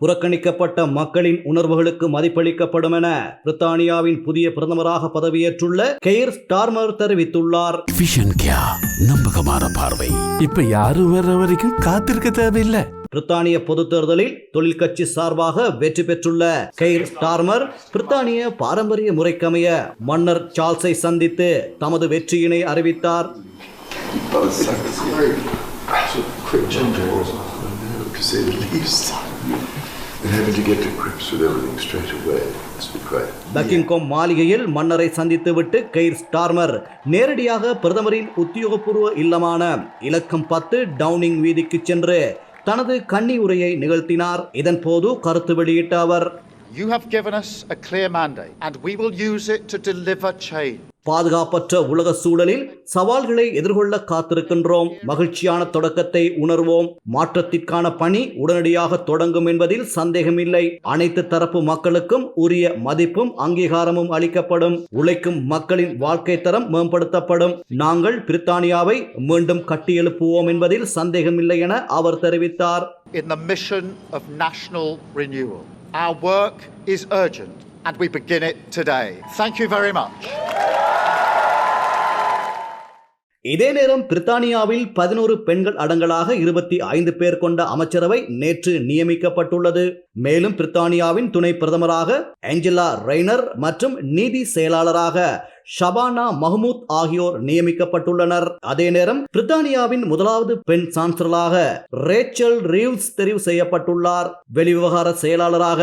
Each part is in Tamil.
புறக்கணிக்கப்பட்ட மக்களின் உணர்வுகளுக்கு மதிப்பளிக்கப்படும் என பிரித்தானியாவின் புதிய பிரதமராக பதவியேற்றுள்ள கெய்ர் ஸ்டார்மர் தெரிவித்துள்ளார் நம்பகமான பார்வை இப்ப யாரும் வர்ற வரைக்கும் காத்திருக்க தேவையில்லை பிரித்தானிய பொதுத் தேர்தலில் தொழில் கட்சி சார்பாக வெற்றி பெற்றுள்ள கெய்ர் ஸ்டார்மர் பிரித்தானிய பாரம்பரிய முறைக்கமைய மன்னர் சார்ல்ஸை சந்தித்து தமது வெற்றியினை அறிவித்தார் to say the least. Buckingham மாளிகையில் மன்னரை சந்தித்துவிட்டு கெய்ர் ஸ்டார்மர் நேரடியாக பிரதமரின் உத்தியோகபூர்வ இல்லமான இலக்கம் பத்து டவுனிங் வீதிக்கு சென்று தனது கன்னி உரையை நிகழ்த்தினார். இதன்போது கருத்து வெளியிட்ட அவர் You have given us a clear mandate, and we will use it to deliver change. பாதுகாப்பற்ற உலக சூழலில் சவால்களை எதிர்கொள்ள காத்திருக்கின்றோம். மகிழ்ச்சியான தொடக்கத்தை உணர்வோம். மாற்றத்திற்கான பணி உடனடியாக தொடங்கும் என்பதில் சந்தேகமில்லை. அனைத்து தரப்பு மக்களுக்கும் உரிய மதிப்பும் அங்கீகாரமும் அளிக்கப்படும். உழைக்கும் மக்களின் வாழ்க்கை தரம் மேம்படுத்தப்படும். நாங்கள் பிரித்தானியாவை மீண்டும் கட்டியெழுப்புவோம் என்பதில் சந்தேகமில்லை என அவர் தெரிவித்தார். In the mission of national renewal, our work is urgent, and we begin it today. Thank you very much. இதே நேரம் பிரித்தானியாவில் பதினோரு பெண்கள் அடங்கலாக இருபத்தி ஐந்து பேர் கொண்ட அமைச்சரவை நேற்று நியமிக்கப்பட்டுள்ளது. மேலும் பிரித்தானியாவின் துணை பிரதமராக ஏஞ்சலா ரெய்னர் மற்றும் நீதி செயலாளராக ஷபானா மஹமூத் ஆகியோர் நியமிக்கப்பட்டுள்ளனர். அதே நேரம் பிரித்தானியாவின் முதலாவது பெண் சான்சலராக ரேச்சல் ரீவ்ஸ் தெரிவு செய்யப்பட்டுள்ளார். வெளிவிவகார செயலாளராக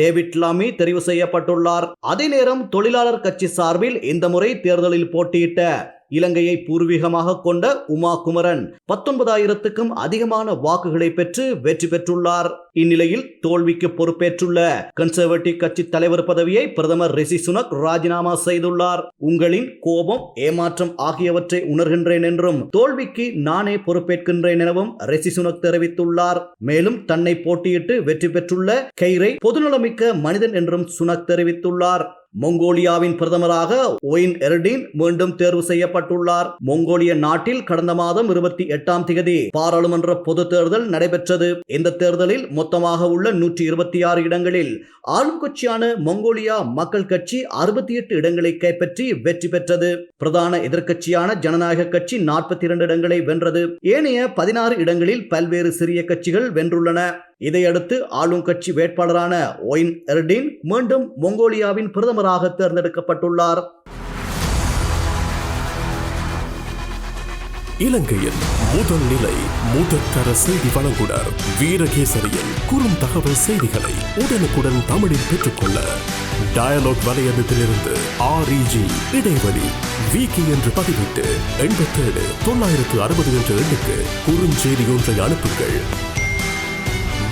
டேவிட் லாமி தெரிவு செய்யப்பட்டுள்ளார். அதே நேரம் தொழிலாளர் கட்சி சார்பில் இந்த முறை தேர்தலில் போட்டியிட்ட இலங்கையை பூர்வீகமாக கொண்ட உமா குமரன் பத்தொன்பதாயிரத்துக்கும் அதிகமான வாக்குகளை பெற்று வெற்றி பெற்றுள்ளார். இந்நிலையில் தோல்விக்கு பொறுப்பேற்றுள்ள கன்சர்வேட்டிவ் கட்சி தலைவர் பதவியை பிரதமர் ரிஷி சுனக் ராஜினாமா செய்துள்ளார். உங்களின் கோபம் ஏமாற்றம் ஆகியவற்றை உணர்கின்றேன் என்றும் தோல்விக்கு நானே பொறுப்பேற்கின்றேன் எனவும் ரிஷி சுனக் தெரிவித்துள்ளார். மேலும் தன்னை போட்டியிட்டு வெற்றி பெற்றுள்ள கெய்ரை பொதுநலமிக்க மனிதன் என்றும் சுனக் தெரிவித்துள்ளார். மங்கோலியாவின் பிரதமராக ஒயின் எர்டின் மீண்டும் தேர்வு செய்யப்பட்டுள்ளார். மங்கோலிய நாட்டில் கடந்த மாதம் இருபத்தி எட்டாம் தேதி பாராளுமன்ற பொது தேர்தல் நடைபெற்றது. இந்த தேர்தலில் மொத்தமாக உள்ள நூற்றி இருபத்தி ஆறு இடங்களில் ஆளும் கட்சியான மங்கோலியா மக்கள் கட்சி அறுபத்தி எட்டு இடங்களை கைப்பற்றி வெற்றி பெற்றது. பிரதான எதிர்க்கட்சியான ஜனநாயக கட்சி நாற்பத்தி இரண்டு இடங்களை வென்றது. ஏனைய பதினாறு இடங்களில் பல்வேறு சிறிய கட்சிகள் வென்றுள்ளன. இதையடுத்து ஆளும் கட்சி வேட்பாளரான ஒயின் எர்டின் மீண்டும் மொங்கோலியாவின் பிரதமராக தேர்ந்தெடுக்கப்பட்டுள்ளார். இலங்கையின் முதல் நிலை முதற்கர செய்தி வழங்குனர் வீரகேசரியின் குறும் தகவல் செய்திகளை உடனுக்குடன் தமிழில் பெற்றுக்கொள்ள டயலாக் வலையமைப்பிலிருந்து ஆர்இஜி இடைவெளி விகி என்று பதிவிட்டு எண்பத்தேழு தொள்ளாயிரத்து அறுபது என்ற எண்ணுக்கு குறுஞ்செய்தி ஒன்றை அனுப்புங்கள்.